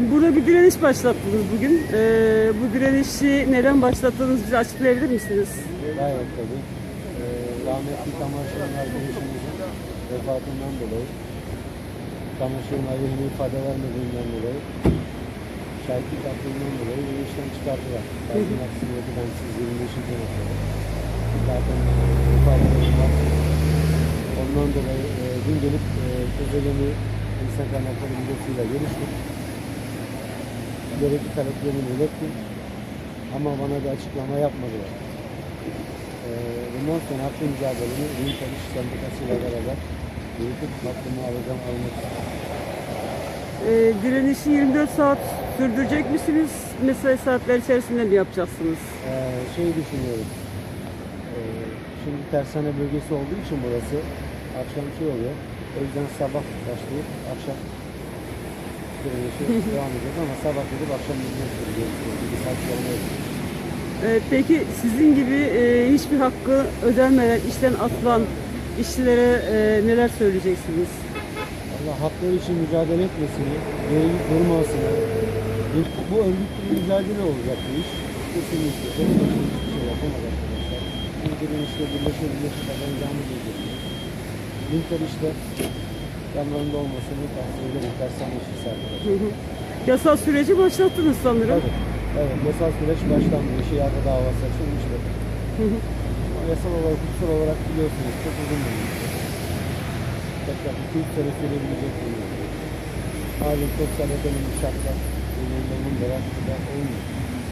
Şimdi burada bir direniş başlattınız bugün. Ee, bu direnişi neden başlattığınızı bize açıklayabilir misiniz? Gayet tabii. Ee, rahmetli Tamarşı'nın arkadaşımızın vefatından dolayı, Tamarşı'nın aleyhine ifade vermediğinden dolayı, şahitlik hakkından dolayı beni işten çıkarttılar. Belki aksiyonu ben siz 25. noktada. Zaten var. Ondan dolayı e, dün gelip e, Kızıleni İnsan Kaynakları Müdürlüğü'yle görüştüm. Gerekli taleplerimi ilettim. Ama bana bir açıklama yapmadılar. Ee, bundan sonra hakkı mücadelemi Ürün Çalışış Sendikası ile beraber yürütüp hakkımı alacağım almak. Ee, direnişi 24 saat sürdürecek misiniz? Mesai saatleri içerisinde mi yapacaksınız? Ee, şey düşünüyorum. Ee, şimdi tersane bölgesi olduğu için burası akşam şey oluyor. O yüzden sabah başlayıp akşam direnişe devam edeceğiz ama sabah gidip akşam yapacağız. Ee, peki sizin gibi e, hiçbir hakkı ödenmeden işten atılan işçilere e, neler söyleyeceksiniz? Allah hakları için mücadele etmesini, gerekli durmasını, bu örgütlü bir mücadele olacak bu iş. Kesinlikle. Benim de hiçbir şey yapamaz arkadaşlar. Bir direnişte birleşe birleşe kazanacağımız bir şey. Linker işte yanlarında olmasını tavsiye ederim. Yasal süreci başlattınız sanırım. Tabii. Evet, yasal süreç başlandı. İşi yargı davası açılmıştır. Ama yasal olarak, hukuksal olarak biliyorsunuz çok uzun bir süreç. Tekrar 2-3 sene sürebilecek bir yol. Hali sosyal ekonomik şartlar, bunların beraber olmuyor.